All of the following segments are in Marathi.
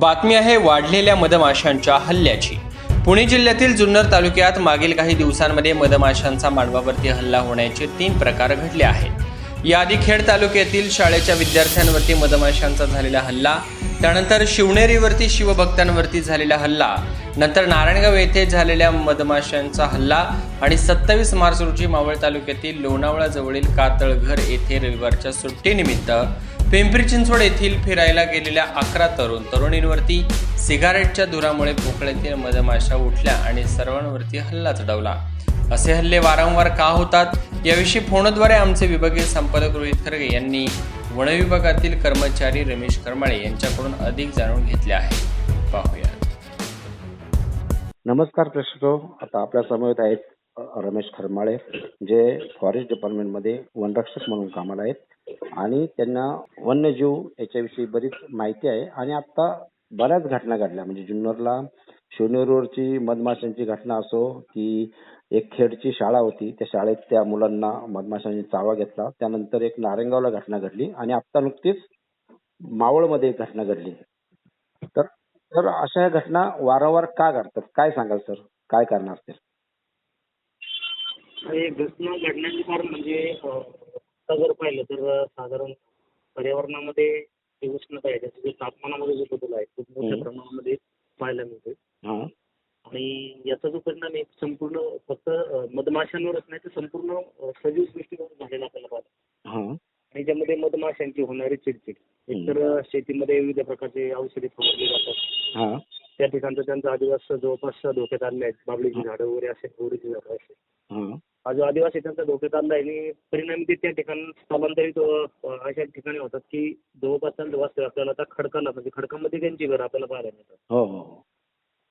बातमी आहे वाढलेल्या मधमाशांच्या हल्ल्याची. पुणे जिल्ह्यातील जुन्नर तालुक्यात मागील काही दिवसांमध्ये मधमाशांचा मानवावरती हल्ला होण्याचे तीन प्रकार घडले आहेत. याआधी खेड तालुक्यातील शाळेच्या विद्यार्थ्यांवरती मधमाशांचा झालेला हल्ला त्यानंतर शिवनेरीवरती शिवभक्तांवरती झालेला हल्ला नंतर नारायणगाव येथे झालेल्या मधमाशांचा हल्ला आणि सत्तावीस मार्च रोजी मावळ तालुक्यातील लोणावळाजवळील कातळघर येथे रविवारच्या सुट्टीनिमित्त पिंपरी चिंचवड येथील फिरायला गेलेल्या अकरा तरुण तरुणींवरती सिगारेटच्या धुरामुळे पोकळ्यातील मधमाशा उठल्या आणि सर्वांवरती हल्ला चढवला. असे हल्ले वारंवार का होतात? याविषयी फोनद्वारे आमचे विभागीय संपादक रोहित खरगे यांनी वनविभागातील कर्मचारी रमेश करमाळे यांच्याकडून अधिक जाणून घेतले आहे. पाहूया नमस्कार प्रश्न आता आपल्या समवेत आहेत रमेश खरमाळे जे फॉरेस्ट डिपार्टमेंटमध्ये वनरक्षक म्हणून कामाला आहेत. आणि त्यांना वन्यजीव याच्याविषयी बरीच माहिती आहे. आणि आता बऱ्याच घटना घडल्या. म्हणजे जुन्नरला शिवनेरवरची मधमाशांची घटना असो की एक खेडची शाळा होती. त्या शाळेत त्या मुलांना मधमाशांनी चावा घेतला. त्यानंतर एक नारंगावला घटना घडली. आणि आता नुकतीच मावळमध्ये एक घटना घडली. तर तर अशा घटना वारंवार का घडतात? काय सांगाल सर? काय कारण असतील हे घटना घडण्याचे कारण म्हणजे आता जर पाहिलं तर साधारण पर्यावरणामध्ये जी उष्णता आहे त्याचं जे तापमानामध्ये जो बदल आहे खूप मोठ्या. प्रमाणामध्ये पाहायला मिळतोय. आणि याचा जो परिणाम आहे संपूर्ण फक्त मधमाशांवरच नाही तर संपूर्ण सजीव सृष्टीवर झालेला आपल्याला पाहतो. आणि ज्यामध्ये मधमाशांची होणारी चिडचिड एकतर शेतीमध्ये विविध प्रकारचे औषधी फवारली जातात. हा. त्या ठिकाणचं त्यांचं आदिवास जवळपास धोक्यात आणले आहेत. बाबळीची झाडं वगैरे असेल बोरीची झाडं असेल हा जो आदिवासी त्यांचा आणला आहे. आणि परिणामी ते त्या ठिकाणी स्थलांतरित अशा ठिकाणी होतात की जवळपास त्यांचं वास्तव्य आपल्याला आता खडकाला म्हणजे खडकामध्ये त्यांची घरं आपल्याला पाहायला मिळतात. हो हो हो.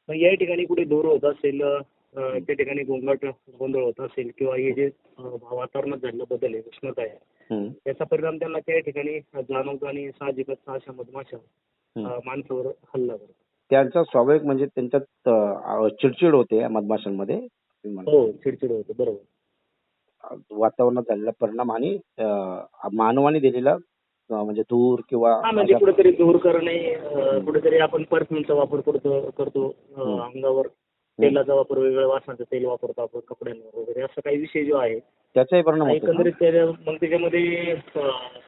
मग या ठिकाणी कुठे दोर होत असेल अ, त्या ठिकाणी गोंगाट गोंधळ होत असेल किंवा हे जे अ, वातावरणात झालेला बदल आहे उष्णता आहे हम्म, याचा परिणाम त्यांना त्या ठिकाणी जाणवतो आणि साहजिकच अशा मधमाशा हम्म. अ, माणसावर हल्ला करतात. त्यांचा स्वाभाविक म्हणजे त्यांच्यात अ, चिडचिड होते या मधमाशांमध्ये? तुम्ही म्हणता. हो चिडचिड होते. बरोबर. वातावरणात झालेला परिणाम आणि मानवाने दिलेला म्हणजे धूर किंवा हा म्हणजे कुठेतरी दूर करणे कुठेतरी आपण परफ्यूमचा वापर करतो करतो. अंगावर तेलाचा वापर वेगवेगळ्या वासनाचं तेल वापरतो आपण कपड्यांवर वगैरे असं काही विषय जो आहे त्याचाही परिणाम? एकंदरीत त्या- मग त्याच्यामध्ये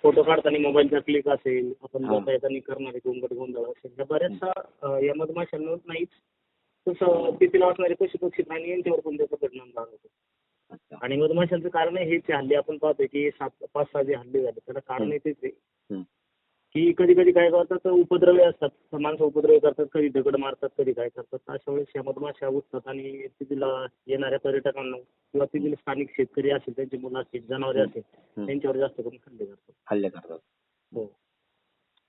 फोटो काढताना मोबाईलचा क्लिक असेल आपण. जाता येताना करणारे गोंगट गोंधळ असेल या बऱ्याचशा या मधमाशांवर नाहीच तसं तिथीला असणारे पशु पक्षी प्राणी यांच्यावर पण त्याचा परिणाम अच्छा. आणि मधमाशांचं कारण आहे हेच हल्ले आपण पाहतोय की सात पाच सहा जे हल्ले झाले त्याला कारण तेच आहे. की कधी कधी काय करतात उपद्रवी असतात. माणसं उपद्रवी करतात कधी दगड मारतात कधी काय करतात. अशा वेळेस या मधमाशा उठतात आणि तिथीला येणाऱ्या पर्यटकांना किंवा तिथील स्थानिक शेतकरी असेल त्यांची मुलं असतील जनावरे असेल. त्यांच्यावर जास्त करून हल्ले करतात. हल्ले करतात. हो.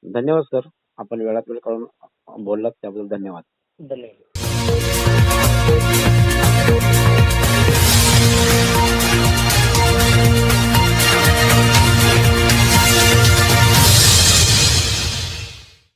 धन्यवाद सर. आपण वेळात वेळ काढून बोललात त्याबद्दल धन्यवाद. धन्यवाद.